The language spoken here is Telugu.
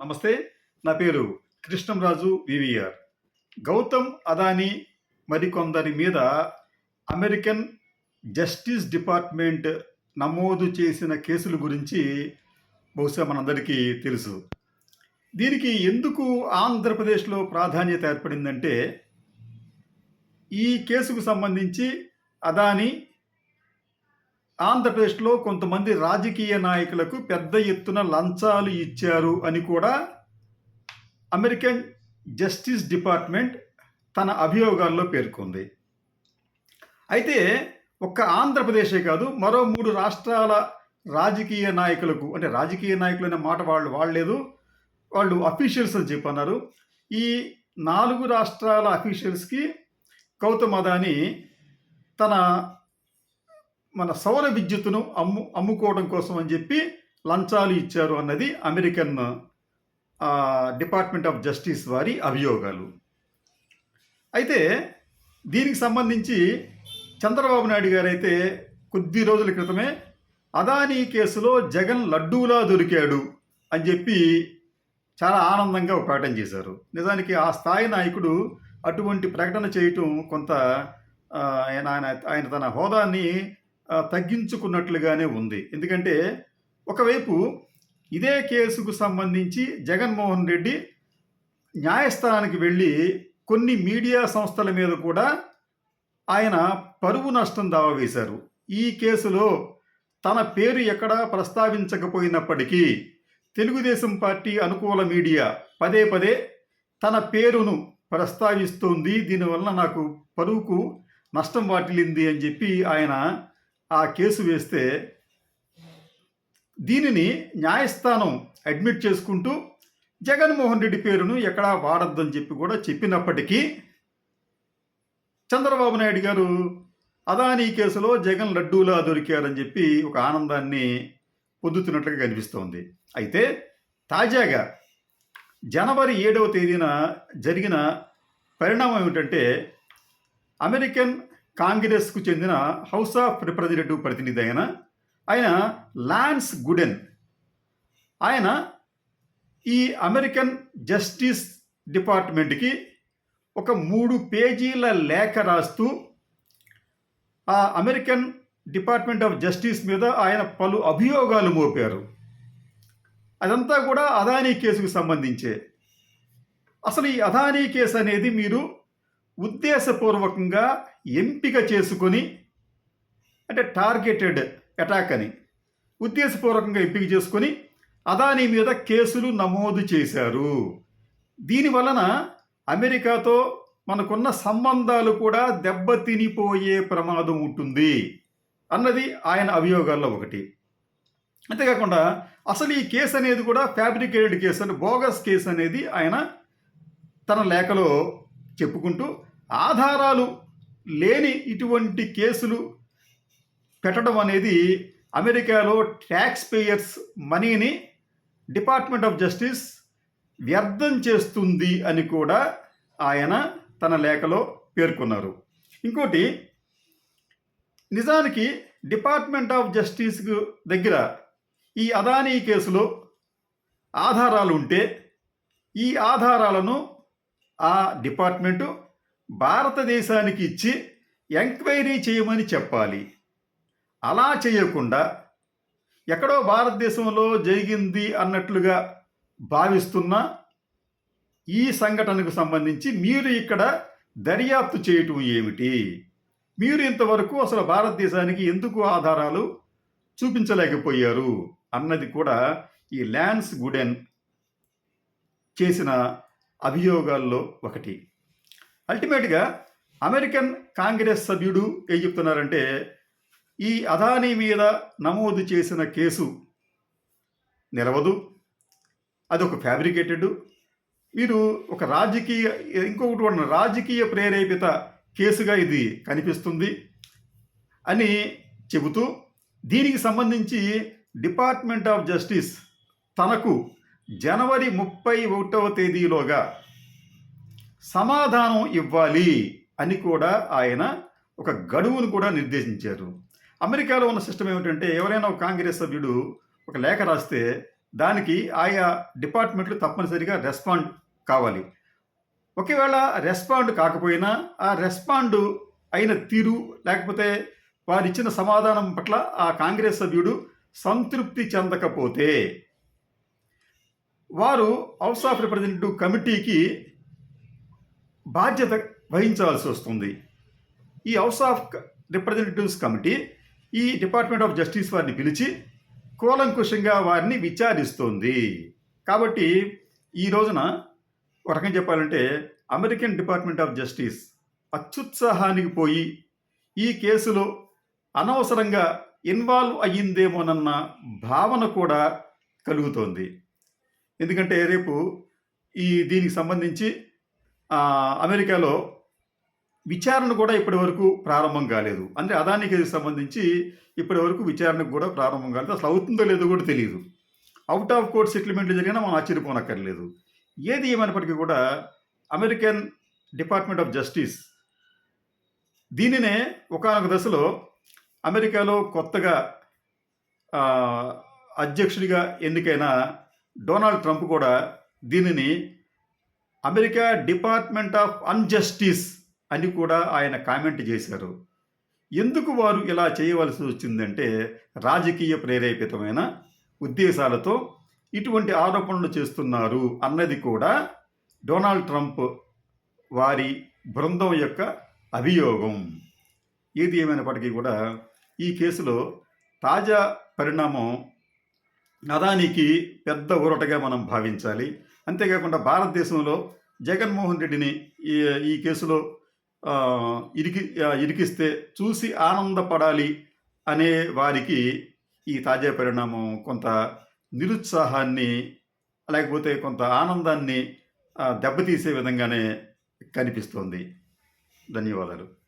నమస్తే నా పేరు కృష్ణంరాజు వివిఆర్. గౌతమ్ అదానీ మరికొందరి మీద అమెరికన్ జస్టిస్ డిపార్ట్మెంట్ నమోదు చేసిన కేసుల గురించి బహుశా మనందరికీ తెలుసు. దీనికి ఎందుకు ఆంధ్రప్రదేశ్లో ప్రాధాన్యత ఏర్పడిందంటే ఈ కేసుకు సంబంధించి అదానీ ఆంధ్రప్రదేశ్లో కొంతమంది రాజకీయ నాయకులకు పెద్ద ఎత్తున లంచాలు ఇచ్చారు అని కూడా అమెరికన్ జస్టిస్ డిపార్ట్మెంట్ తన అభియోగాల్లో పేర్కొంది. అయితే ఒక్క ఆంధ్రప్రదేశే కాదు మరో మూడు రాష్ట్రాల రాజకీయ నాయకులకు అంటే రాజకీయ నాయకులు అనే మాట వాళ్ళు వాడలేదు వాళ్ళు అఫీషియల్స్ అని చెప్పన్నారు. ఈ నాలుగు రాష్ట్రాల అఫీషియల్స్కి గౌతమ్ అదాని తన మన సౌర విద్యుత్తును అమ్ము అమ్ముకోవడం కోసం అని చెప్పి లంచాలు ఇచ్చారు అన్నది అమెరికన్ డిపార్ట్మెంట్ ఆఫ్ జస్టిస్ వారి అభియోగాలు. అయితే దీనికి సంబంధించి చంద్రబాబు నాయుడు గారైతే కొద్ది రోజుల క్రితమే అదానీ కేసులో జగన్ లడ్డూలా దొరికాడు అని చెప్పి చాలా ఆనందంగా ఒక ప్రకటన చేశారు. నిజానికి ఆ స్థాయి నాయకుడు అటువంటి ప్రకటన చేయటం కొంత ఆయన ఆయన ఆయన తన హోదాన్ని తగ్గించుకున్నట్లుగానే ఉంది. ఎందుకంటే ఒకవైపు ఇదే కేసుకు సంబంధించి జగన్మోహన్ రెడ్డి న్యాయస్థానానికి వెళ్ళి కొన్ని మీడియా సంస్థల మీద కూడా ఆయన పరువు నష్టం దావా వేశారు. ఈ కేసులో తన పేరు ఎక్కడా ప్రస్తావించకపోయినప్పటికీ తెలుగుదేశం పార్టీ అనుకూల మీడియా పదే పదే తన పేరును ప్రస్తావిస్తోంది. దీనివల్ల నాకు పరువుకు నష్టం వాటిల్లింది అని చెప్పి ఆయన ఆ కేసు వేస్తే దీనిని న్యాయస్థానం అడ్మిట్ చేసుకుంటూ జగన్మోహన్ రెడ్డి పేరును ఎక్కడా వాడొద్దని చెప్పి కూడా చెప్పినప్పటికీ చంద్రబాబు నాయుడు గారు అదానీ కేసులో జగన్ లడ్డూలా దొరికారని చెప్పి ఒక ఆనందాన్ని పొందుతున్నట్లుగా కనిపిస్తోంది. అయితే తాజాగా జనవరి ఏడవ తేదీన జరిగిన పరిణామం ఏమిటంటే అమెరికన్ కాంగ్రెస్కు చెందిన హౌస్ ఆఫ్ రిప్రజెంటేటివ్ ప్రతినిధి ఆయన ఆయన లాన్స్ గుడెన్. ఆయన ఈ అమెరికన్ జస్టిస్ డిపార్ట్మెంట్కి ఒక మూడు పేజీల లేఖ రాస్తూ ఆ అమెరికన్ డిపార్ట్మెంట్ ఆఫ్ జస్టిస్ మీద ఆయన పలు అభియోగాలు మోపారు. అదంతా కూడా అదానీ కేసుకు సంబంధించే. అసలు ఈ అదానీ కేసు అనేది మీరు ఉద్దేశపూర్వకంగా ఎంపిక చేసుకొని అంటే టార్గెటెడ్ అటాక్ అని ఉద్దేశపూర్వకంగా ఎంపిక చేసుకొని అదానీ మీద కేసులు నమోదు చేశారు. దీని వలన అమెరికాతో మనకున్న సంబంధాలు కూడా దెబ్బతినిపోయే ప్రమాదం ఉంటుంది అన్నది ఆయన అభియోగాల్లో ఒకటి. అంతేకాకుండా అసలు ఈ కేసు అనేది కూడా ఫ్యాబ్రికేటెడ్ కేసు అని బోగస్ కేసు అనేది ఆయన తన లేఖలో చెప్పుకుంటూ ఆధారాలు లేని ఇటువంటి కేసులు పెట్టడం అనేది అమెరికాలో ట్యాక్స్ పేయర్స్ మనీని డిపార్ట్మెంట్ ఆఫ్ జస్టిస్ వ్యర్థం చేస్తుంది అని కూడా ఆయన తన లేఖలో పేర్కొన్నారు. ఇంకోటి నిజానికి డిపార్ట్మెంట్ ఆఫ్ జస్టిస్ దగ్గర ఈ అదానీ కేసులో ఆధారాలు ఉంటే ఈ ఆధారాలను ఆ డిపార్ట్మెంటు భారతదేశానికి ఇచ్చి ఎంక్వైరీ చేయమని చెప్పాలి. అలా చేయకుండా ఎక్కడో భారతదేశంలో జరిగింది అన్నట్లుగా భావిస్తున్న ఈ సంఘటనకు సంబంధించి మీరు ఇక్కడ దర్యాప్తు చేయటం ఏమిటి? మీరు ఇంతవరకు అసలు భారతదేశానికి ఎందుకు ఆధారాలు చూపించలేకపోయారు? అన్నది కూడా ఈ ల్యాన్స్ గుడెన్ చేసిన అభియోగాల్లో ఒకటి. అల్టిమేట్గా అమెరికన్ కాంగ్రెస్ సభ్యుడు ఏం చెప్తున్నారంటే ఈ అదానీ మీద నమోదు చేసిన కేసు నిలవదు అది ఒక ఫ్యాబ్రికేటెడ్ మీరు ఒక రాజకీయ ఇంకొకటి కూడా రాజకీయ ప్రేరేపిత కేసుగా ఇది కనిపిస్తుంది అని చెబుతూ దీనికి సంబంధించి డిపార్ట్మెంట్ ఆఫ్ జస్టిస్ తనకు జనవరి ముప్పై ఒకటవ తేదీలోగా సమాధానం ఇవ్వాలి అని కూడా ఆయన ఒక గడువును కూడా నిర్దేశించారు. అమెరికాలో ఉన్న సిస్టమ్ ఏమిటంటే ఎవరైనా ఒక కాంగ్రెస్ సభ్యుడు ఒక లేఖ రాస్తే దానికి ఆయా డిపార్ట్మెంట్లు తప్పనిసరిగా రెస్పాండ్ కావాలి. ఒకవేళ రెస్పాండ్ కాకపోయినా ఆ రెస్పాండ్ అయిన తీరు లేకపోతే వారు ఇచ్చిన సమాధానం పట్ల ఆ కాంగ్రెస్ సభ్యుడు సంతృప్తి చెందకపోతే వారు హౌస్ ఆఫ్ రిప్రజెంటేటివ్ కమిటీకి బాధ్యత వహించవలసి వస్తుంది. ఈ హౌస్ ఆఫ్ రిప్రజెంటేటివ్స్ కమిటీ ఈ డిపార్ట్మెంట్ ఆఫ్ జస్టిస్ వారిని పిలిచి కూలంకుషంగా వారిని విచారిస్తుంది. కాబట్టి ఈ రోజున ఒక రకం చెప్పాలంటే అమెరికన్ డిపార్ట్మెంట్ ఆఫ్ జస్టిస్ అత్యుత్సాహానికి పోయి ఈ కేసులో అనవసరంగా ఇన్వాల్వ్ అయ్యిందేమోనన్న భావన కూడా కలుగుతోంది. ఎందుకంటే రేపు ఈ దీనికి సంబంధించి అమెరికాలో విచారణ కూడా ఇప్పటి వరకు ప్రారంభం కాలేదు. అంటే అదానికి సంబంధించి ఇప్పటి వరకు విచారణ కూడా ప్రారంభం కాలేదు. అసలు అవుతుందో లేదో కూడా తెలియదు అవుట్ ఆఫ్ కోర్ట్ సెటిల్మెంట్లు జరిగినా మనం ఆశ్చర్యపోనక్కర్లేదు. ఏది ఏమైనప్పటికీ కూడా అమెరికన్ డిపార్ట్మెంట్ ఆఫ్ జస్టిస్ దీనినే ఒకానొక దశలో అమెరికాలో కొత్తగా అధ్యక్షుడిగా ఎన్నికైన డొనాల్డ్ ట్రంప్ కూడా దీనిని అమెరికా డిపార్ట్మెంట్ ఆఫ్ అన్జస్టిస్ అని కూడా ఆయన కామెంట్ చేశారు. ఎందుకు వారు ఇలా చేయవలసి వచ్చిందంటే రాజకీయ ప్రేరేపితమైన ఉద్దేశాలతో ఇటువంటి ఆరోపణలు చేస్తున్నారు అన్నది కూడా డొనాల్డ్ ట్రంప్ వారి బృందం యొక్క అభియోగం. ఏది ఏమైనప్పటికీ కూడా ఈ కేసులో తాజా పరిణామం అదానికి పెద్ద ఊరటగా మనం భావించాలి. అంతేకాకుండా భారతదేశంలో జగన్మోహన్ రెడ్డిని ఈ ఈ కేసులో ఇరికి ఇరికిస్తే చూసి ఆనందపడాలి అనే వారికి ఈ తాజా పరిణామం కొంత నిరుత్సాహాన్ని లేకపోతే కొంత ఆనందాన్ని దెబ్బతీసే విధంగానే కనిపిస్తోంది. ధన్యవాదాలు.